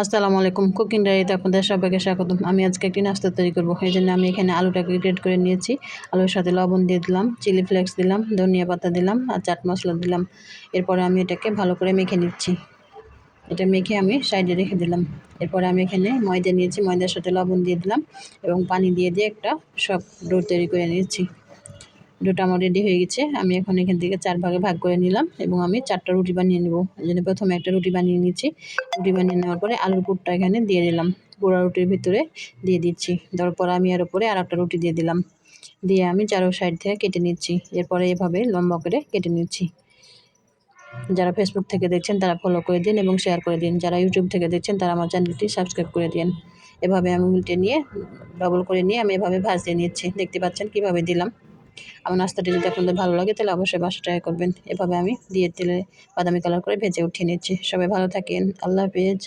আসসালামু আলাইকুম, কুকিং ডায়েরিতে আপনাদের সবাইকে স্বাগতম। আমি আজকে একটি নাস্তা তৈরি করব, এই জন্য আমি এখানে আলুটাকে গ্রেড করে নিয়েছি। আলুর সাথে লবণ দিয়ে দিলাম, চিলি ফ্লেক্স দিলাম, ধনিয়া পাতা দিলাম আর চাট মশলা দিলাম। এরপরে আমি এটাকে ভালো করে মেখে নিচ্ছি। এটা মেখে আমি সাইডে রেখে দিলাম। এরপরে আমি এখানে ময়দা নিয়েছি, ময়দার সাথে লবণ দিয়ে দিলাম এবং পানি দিয়ে দিয়ে একটা সব ডো তৈরি করে নিয়েছি। ডোটা আমার রেডি হয়ে গেছে। আমি এখন এখান থেকে চার ভাগে ভাগ করে নিলাম এবং আমি চারটা রুটি বানিয়ে নেব। এই জন্য প্রথমে একটা রুটি বানিয়ে নিচ্ছি। রুটি বানিয়ে নেওয়ার পরে আলুর পুরটা এখানে দিয়ে দিলাম। পোড়া রুটির ভিতরে দিয়ে দিচ্ছি। দেওয়ার পরে আমি আর উপরে আর একটা রুটি দিয়ে দিলাম। দিয়ে আমি চারো সাইড থেকে কেটে নিচ্ছি। এরপরে এভাবে লম্বা করে কেটে নিচ্ছি। যারা ফেসবুক থেকে দেখছেন, তারা ফলো করে দিন এবং শেয়ার করে দিন। যারা ইউটিউব থেকে দেখছেন, তারা আমার চ্যানেলটি সাবস্ক্রাইব করে দিন। এভাবে আমি উল্টে নিয়ে ডবল করে নিয়ে আমি এভাবে ভাজিয়ে নিচ্ছি। দেখতে পাচ্ছেন কীভাবে দিলাম। আমার নাস্তাটি যদি আপনাদের ভালো লাগে, তাহলে অবশ্যই বাসা ট্রাই করবেন। এভাবে আমি দিয়ে তেলে বাদামি কালার করে ভেজে উঠিয়ে নিচ্ছি। সবাই ভালো থাকেন। আল্লাহ হাফেজ।